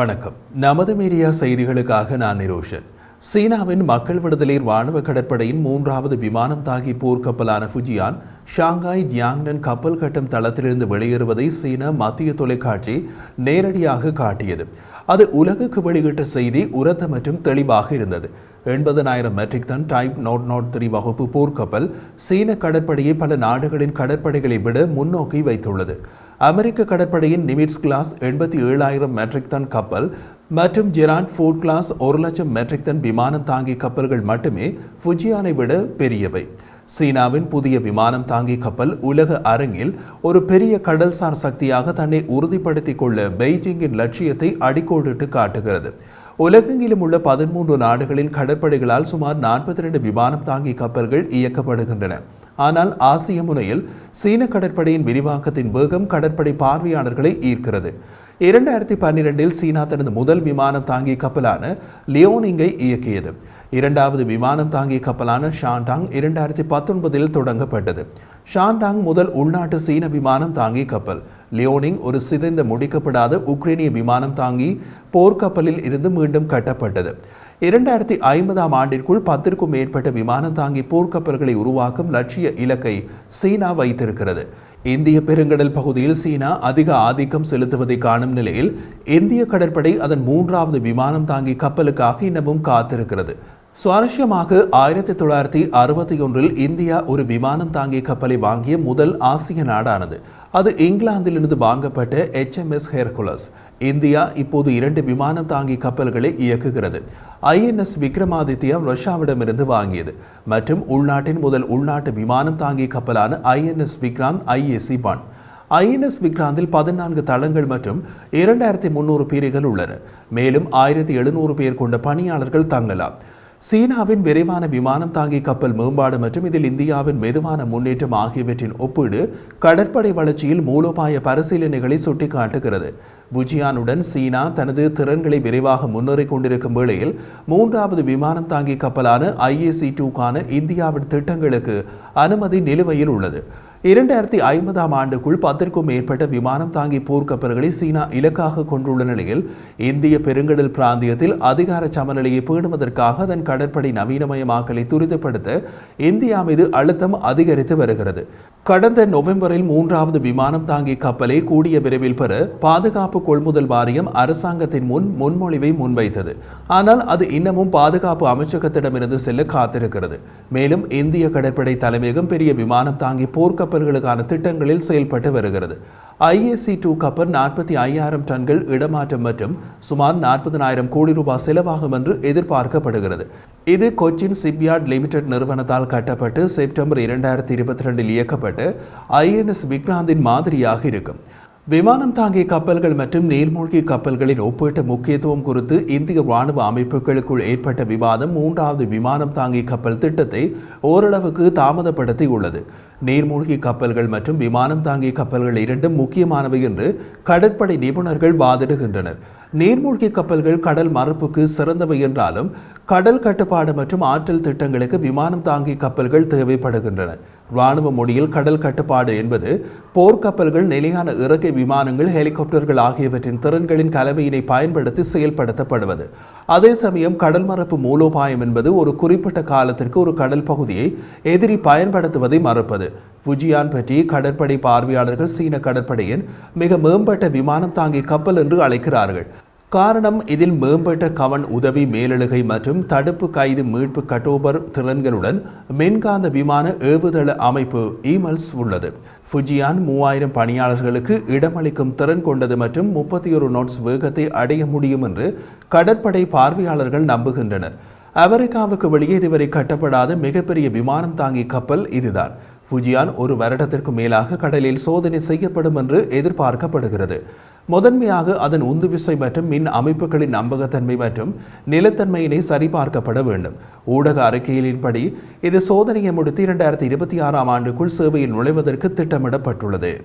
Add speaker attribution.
Speaker 1: வணக்கம். நமது மீடியா செய்திகளுக்காக நான் நிரோஷன். சீனாவின் மக்கள் விடுதலை ராணுவ கடற்படையின் மூன்றாவது விமானம் தாக்கி போர்க்கப்பலான ஃபுஜியான் ஷாங்காய் ஜியாங்டன் கப்பல் கட்டும் தளத்திலிருந்து வெளியேறுவதை சீனா மத்திய தொலைக்காட்சி நேரடியாக காட்டியது. அது உலகுக்கு வெளியிட்ட செய்தி உரத்த மற்றும் தெளிவாக இருந்தது. எண்பதனாயிரம் metric ton type nought nought three வகுப்பு போர்க்கப்பல் சீன கடற்படையை பல நாடுகளின் கடற்படைகளை விட முன்னோக்கி வைத்துள்ளது. அமெரிக்க கடற்படையின் நிமிட்ஸ் கிளாஸ் எண்பத்தி ஏழாயிரம் மெட்ரிக் டன் கப்பல் மற்றும் ஜெரான் ஃபோர்ட் கிளாஸ் ஒரு லட்சம் மெட்ரிக் டன் விமானம் தாங்கி கப்பல்கள் மட்டுமே ஃபுஜியானை விட பெரியவை. சீனாவின் புதிய விமானம் தாங்கி கப்பல் உலக அரங்கில் ஒரு பெரிய கடல்சார் சக்தியாக தன்னை உறுதிப்படுத்திக் கொள்ள பெய்ஜிங்கின் லட்சியத்தை அடிக்கோடிட்டு காட்டுகிறது. உலகெங்கிலும் உள்ள பதிமூன்று நாடுகளின் கடற்படைகளால் சுமார் நாற்பத்தி ரெண்டு விமானம் தாங்கி கப்பல்கள் இயக்கப்படுகின்றன. ஆனால் ஆசிய முனையில் சீன கடற்படையின் விரிவாக்கத்தின் வேகம் கடற்படை பார்வையாளர்களை ஈர்க்கிறது. இரண்டாயிரத்தி பன்னிரெண்டில் சீனா தனது முதல் விமானம் தாங்கி கப்பலான லியோனிங்கை இயக்கியது. இரண்டாவது விமானம் தாங்கி கப்பலான ஷாண்டாங் இரண்டாயிரத்தி பத்தொன்பதில் தொடங்கப்பட்டது. ஷாண்டாங் முதல் உள்நாட்டு சீன விமானம் தாங்கி கப்பல். லியோனிங் ஒரு சிதைந்த முடிக்கப்படாத உக்ரைனிய விமானம் தாங்கி போர்க்கப்பலில் இருந்து மீண்டும் கட்டப்பட்டது. இரண்டாயிரத்தி ஐம்பதாம் ஆண்டிற்குள் பத்திற்கும் மேற்பட்ட விமானம் தாங்கி போர்க்கப்பல்களை உருவாக்கும் லட்சிய இலக்கை சீனா வைத்திருக்கிறது. இந்திய பெருங்கடல் பகுதியில் சீனா அதிக ஆதிக்கம் செலுத்துவதை காணும் நிலையில் இந்திய கடற்படை அதன் மூன்றாவது விமானம் தாங்கி கப்பலுக்காக இன்னமும் காத்திருக்கிறது. சுவாரஸ்யமாக ஆயிரத்தி தொள்ளாயிரத்தி அறுபத்தி ஒன்றில் இந்தியா ஒரு விமானம் தாங்கிய கப்பலை வாங்கிய முதல் ஆசிய நாடானது. அது இங்கிலாந்திலிருந்து வாங்கப்பட்ட எச்எம்எஸ் ஹெர்குலஸ் இந்தியா இப்போது இரண்டு விமானம் தாங்கி கப்பல்களை இயக்குகிறது. ஐஎன்எஸ் விக்ரமாதித்யா ரஷ்யாவிடமிருந்து வாங்கியது. மற்றும் உள்நாட்டின் முதல் உள்நாட்டு விமானம் தாங்கி கப்பலான ஐஎன்எஸ் விக்ராந்த் ஐஏசி பான் ஐஎன்எஸ் விக்ராந்தில் பதினான்கு தளங்கள் மற்றும் இரண்டாயிரத்தி முன்னூறு பீரிகள் உள்ளன. மேலும் ஆயிரத்தி எழுநூறு பேர் கொண்ட பணியாளர்கள் தங்கலாம். சீனாவின் விரைவான விமானம் தாங்கி கப்பல் மேம்பாடு மற்றும் இதில் இந்தியாவின் மெதுவான முன்னேற்றம் ஆகியவற்றின் ஒப்பீடு கடற்படை வளர்ச்சியில் மூலோபாய பரிசீலனைகளை சுட்டிக்காட்டுகிறது. புஜியானுடன் சீனா தனது திறன்களை விரைவாக முன்னேறிக் கொண்டிருக்கும் வேளையில் மூன்றாவது விமானம் தாங்கி கப்பலான ஐஏசி டூக்கான இந்தியாவின் திட்டங்களுக்கு அனுமதி நிலுவையில் உள்ளது. இரண்டாயிரத்தி ஐம்பதாம் ஆண்டுக்குள் பத்திற்கும் மேற்பட்ட விமானம் தாங்கி போர்க்கப்பல்களை சீனா இலக்காக கொண்டுள்ள நிலையில் இந்திய பெருங்கடல் பிராந்தியத்தில் அதிகார சமநிலையை பேணுவதற்காக அதன் கடற்படை நவீனமயமாக்கலை துரிதப்படுத்த இந்தியா மீது அழுத்தம் அதிகரித்து வருகிறது. கடந்த நவம்பரில் மூன்றாவது விமானம் தாங்கி கப்பலை கூடிய விரைவில் பெற பாதுகாப்பு கொள்முதல் வாரியம் அரசாங்கத்தின் முன் முன்மொழிவை முன்வைத்தது. ஆனால் அது இன்னமும் பாதுகாப்பு அமைச்சகத்திடமிருந்து செல்ல காத்திருக்கிறது. மேலும் இந்திய கடற்படை தலைமையகம் பெரிய விமானம் தாங்கி போர்க்கப்பல்களுக்கான திட்டங்களில் செயல்பட்டு வருகிறது. ஐஏசி டூ கப்பர் நாற்பத்தி ஐயாயிரம் டன்கள் இடமாற்றம் மற்றும் சுமார் நாற்பதனாயிரம் கோடி ரூபாய் செலவாகும் என்று எதிர்பார்க்கப்படுகிறது. இது கொச்சின் சிப்யார்ட் லிமிடெட் நிறுவனத்தால் கட்டப்பட்டு செப்டம்பர் இரண்டாயிரத்தி இருபத்தி ரெண்டில் இயக்கப்பட்டு ஐஎன்எஸ் விக்ராந்தின் மாதிரியாக இருக்கும். விமானம் தாங்கிய கப்பல்கள் மற்றும் நீர்மூழ்கி கப்பல்களின் ஒப்பீட்டு முக்கியத்துவம் குறித்து இந்திய ராணுவ அமைப்புகளுக்குள் ஏற்பட்ட விவாதம் மூன்றாவது விமானம் தாங்கிய கப்பல் திட்டத்தை ஓரளவுக்கு தாமதப்படுத்தி உள்ளது நீர்மூழ்கி கப்பல்கள் மற்றும் விமானம் தாங்கிய கப்பல்கள் இரண்டும் முக்கியமானவை என்று கடற்படை நிபுணர்கள் வாதிடுகின்றனர். நீர்மூழ்கி கப்பல்கள் கடல் மறுப்புக்கு சிறந்தவை என்றாலும் கடல் கட்டுப்பாடு மற்றும் ஆற்றல் திட்டங்களுக்கு விமானம் தாங்கி கப்பல்கள் தேவைப்படுகின்றன. ராணுவ மொழியில் கடல் கட்டுப்பாடு என்பது போர்க்கப்பல்கள் நிலையான இறக்கை விமானங்கள் ஹெலிகாப்டர்கள் ஆகியவற்றின் திறன்களின் கலவையினை பயன்படுத்தி செயல்படுத்தப்படுவது. அதே சமயம் கடல் மரப்பு மூலோபாயம் என்பது ஒரு குறிப்பிட்ட காலத்திற்கு ஒரு கடல் பகுதியை எதிரி பயன்படுத்துவதை மறுப்பது. புஜியான் பற்றி கடற்படை பார்வையாளர்கள் சீன கடற்படையின் மிக மேம்பட்ட விமானம் தாங்கி கப்பல் என்று அழைக்கிறார்கள். காரணம் இதில் மேம்பட்ட கவன் உதவி மேலழுகை மற்றும் தடுப்பு கைது மீட்பு கட்டோபர் திறன்களுடன் மின்காந்த விமான ஏவுதள அமைப்பு ஈமல்ஸ் உள்ளது. ஃபுஜியான் மூவாயிரம் பணியாளர்களுக்கு இடமளிக்கும் திறன் கொண்டது மற்றும் முப்பத்தி ஒரு நோட்ஸ் வேகத்தை அடைய முடியும் என்று கடற்படை பார்வையாளர்கள் நம்புகின்றனர். அமெரிக்காவுக்கு வெளியே இதுவரை கட்டப்படாத மிகப்பெரிய விமானம் தாங்கி கப்பல் இதுதான். ஃபுஜியான் ஒரு வருடத்திற்கு மேலாக கடலில் சோதனை செய்யப்படும் என்று எதிர்பார்க்கப்படுகிறது. முதன்மையாக அதன் உந்துவிசை மற்றும் மின் அமைப்புகளின் நம்பகத்தன்மை மற்றும் நிலத்தன்மையினை சரிபார்க்கப்பட வேண்டும். ஊடக அறிக்கையின்படி இது சோதனையை முடித்து இரண்டாயிரத்தி இருபத்தி ஆறாம் ஆண்டுக்குள் சேவையில் நுழைவதற்கு திட்டமிடப்பட்டுள்ளது.